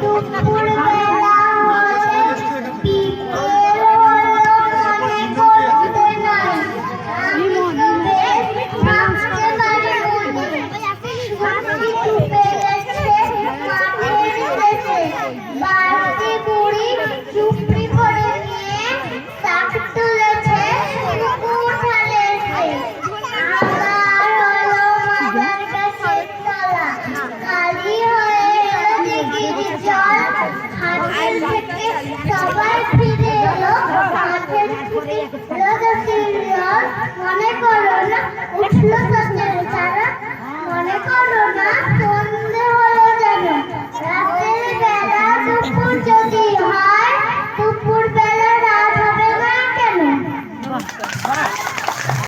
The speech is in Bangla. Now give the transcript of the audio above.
Tuh. মনে করো না, উঠল সত্যের তারা মনে করো না, সন্ধে হলো যেন। রাতের বেলা দুপুর যদি